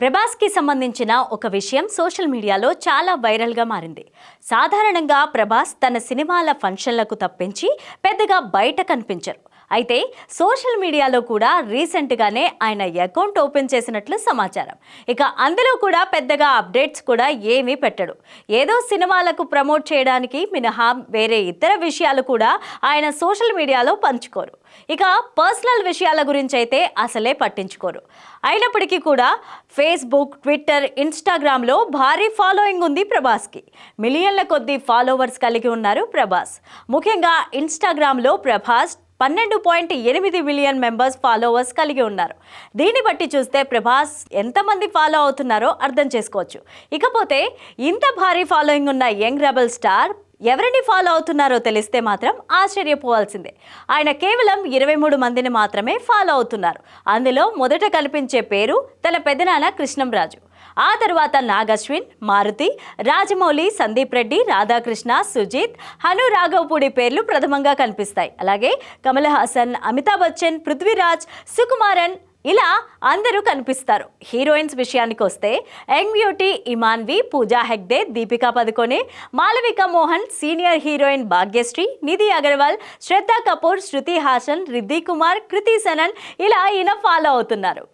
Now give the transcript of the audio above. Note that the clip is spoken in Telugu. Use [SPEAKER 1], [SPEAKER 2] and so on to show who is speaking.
[SPEAKER 1] ప్రభాస్కి సంబంధించిన ఒక విషయం సోషల్ మీడియాలో చాలా వైరల్గా మారింది. సాధారణంగా ప్రభాస్ తన సినిమాల ఫంక్షన్లకు తప్పించి పెద్దగా బయట కనిపించరు. అయితే సోషల్ మీడియాలో కూడా రీసెంట్గానే ఆయన అకౌంట్ ఓపెన్ చేసినట్లు సమాచారం. ఇక అందులో కూడా పెద్దగా అప్డేట్స్ కూడా ఏమీ పెట్టడు. ఏదో సినిమాలకు ప్రమోట్ చేయడానికి మినహా వేరే ఇతర విషయాలు కూడా ఆయన సోషల్ మీడియాలో పంచుకోరు. ఇక పర్సనల్ విషయాల గురించి అయితే అసలే పట్టించుకోరు. అయినప్పటికీ కూడా ఫేస్బుక్ ట్విట్టర్ ఇన్స్టాగ్రామ్లో భారీ ఫాలోయింగ్ ఉంది ప్రభాస్కి. మిలియన్ల కొద్ది ఫాలోవర్స్ కలిగి ఉన్నారు ప్రభాస్. ముఖ్యంగా ఇన్స్టాగ్రామ్లో ప్రభాస్ పన్నెండు పాయింట్ ఎనిమిది మిలియన్ మెంబర్స్ ఫాలోవర్స్ కలిగి ఉన్నారు. దీన్ని బట్టి చూస్తే ప్రభాస్ ఎంతమంది ఫాలో అవుతున్నారో అర్థం చేసుకోవచ్చు. ఇకపోతే ఇంత భారీ ఫాలోయింగ్ ఉన్న యంగ్ రెబల్ స్టార్ ఎవరిని ఫాలో అవుతున్నారో తెలిస్తే మాత్రం ఆశ్చర్యపోవాల్సిందే. ఆయన కేవలం ఇరవై మూడు మందిని మాత్రమే ఫాలో అవుతున్నారు. అందులో మొదట కల్పించే పేరు తన పెదనాన్న కృష్ణంరాజు. ఆ తర్వాత నాగశ్విన్ మారుతి రాజమౌళి సందీప్ రెడ్డి రాధాకృష్ణ సుజిత్ హను రాఘవపూడి పేర్లు ప్రథమంగా కనిపిస్తాయి. అలాగే కమల్ హాసన్ అమితాబ్ బచ్చన్ పృథ్వీరాజ్ సుకుమారన్ ఇలా అందరూ కనిపిస్తారు. హీరోయిన్స్ విషయానికి వస్తే young beauty Imanvi Pooja Hegde Deepika Padukone Malavika Mohan senior heroine Bhagyashree Nidhi Agarwal Shraddha Kapoor Shruti Haasan Riddhi Kumar Kriti Sanon ఇలా ఈయన ఫాలో అవుతున్నారు.